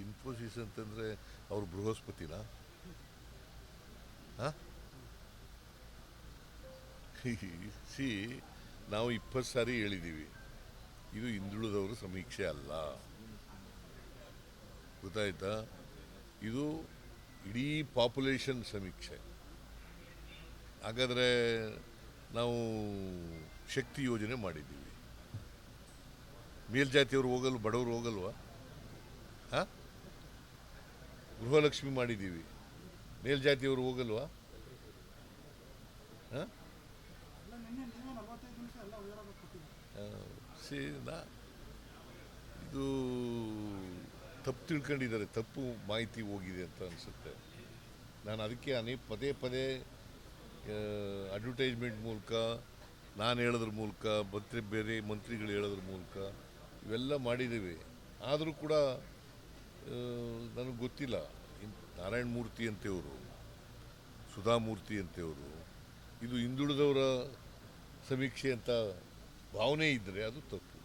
ಇನ್ಫೋಸಿಸ್ ಅಂತಂದರೆ ಅವರು ಬೃಹಸ್ಪತಿನ? ಸಿ, ನಾವು ಇಪ್ಪತ್ತು ಸಾರಿ ಹೇಳಿದ್ದೀವಿ ಇದು ಹಿಂದುಳಿದವರು ಸಮೀಕ್ಷೆ ಅಲ್ಲ. ಗೊತ್ತಾಯ್ತಾ? ಇದು ಇಡೀ ಪಾಪ್ಯುಲೇಷನ್ ಸಮೀಕ್ಷೆ. ಹಾಗಾದರೆ ನಾವು ಶಕ್ತಿ ಯೋಜನೆ ಮಾಡಿದ್ದೀವಿ. ಮೇಲ್ಜಾತಿಯವರು ಹೋಗಲ್ವ, ಬಡವರು ಹೋಗಲ್ವಾ? ಹಾಂ? ಗೃಹಲಕ್ಷ್ಮಿ ಮಾಡಿದ್ದೀವಿ. ಮೇಲ್ಜಾತಿಯವರು ಹೋಗಲ್ವಾ? ಇದು ತಪ್ಪು ತಿಳ್ಕೊಂಡಿದ್ದಾರೆ. ತಪ್ಪು ಮಾಹಿತಿ ಹೋಗಿದೆ ಅಂತ ಅನಿಸುತ್ತೆ. ನಾನು ಅದಕ್ಕೆ ಅನೇಕ ಪದೇ ಪದೇ ಅಡ್ವರ್ಟೈಸ್ಮೆಂಟ್ ಮೂಲಕ, ನಾನು ಹೇಳೋದ್ರ ಮೂಲಕ, ಮತ್ತೆ ಬೇರೆ ಮಂತ್ರಿಗಳು ಹೇಳೋದ್ರ ಮೂಲಕ, ಇವೆಲ್ಲ ಮಾಡಿದ್ದೀವಿ. ಆದರೂ ಕೂಡ ನನಗೆ ಗೊತ್ತಿಲ್ಲ. ನಾರಾಯಣ ಮೂರ್ತಿ ಅಂತೆಯವರು ಸುಧಾಮೂರ್ತಿ ಅಂತೆಯವರು, ಇದು ಹಿಂದುಳಿದವರ ಸಮೀಕ್ಷೆ ಅಂತ ಭಾವನೆ ಇದ್ದರೆ ಅದು ತಪ್ಪು.